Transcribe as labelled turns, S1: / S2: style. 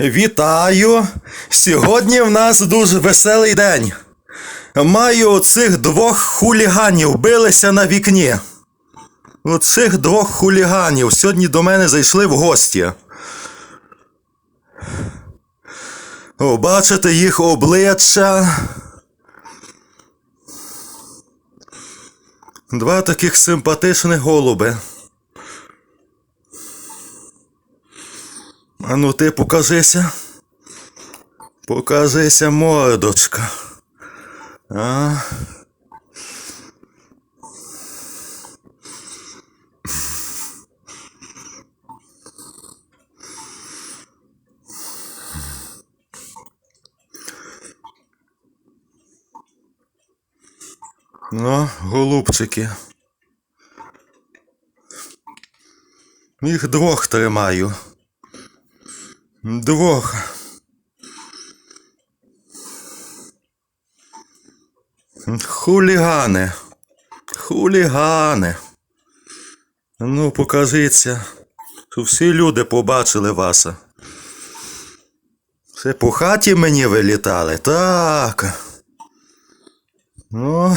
S1: Вітаю! Сьогодні в нас дуже веселий день. Маю цих двох хуліганів билися на вікні. Оцих двох хуліганів сьогодні до мене зайшли в гості. О, бачите їх обличчя. Два таких симпатичних голуби. А ну ти покажися. Покажися, мордочка. А? Ну, голубчики. Їх двох тримаю. Двох. Хулігани. Хулігани. Ну, покажіться, щоб всі люди побачили вас. Все по хаті мені вилітали. Так. Ну.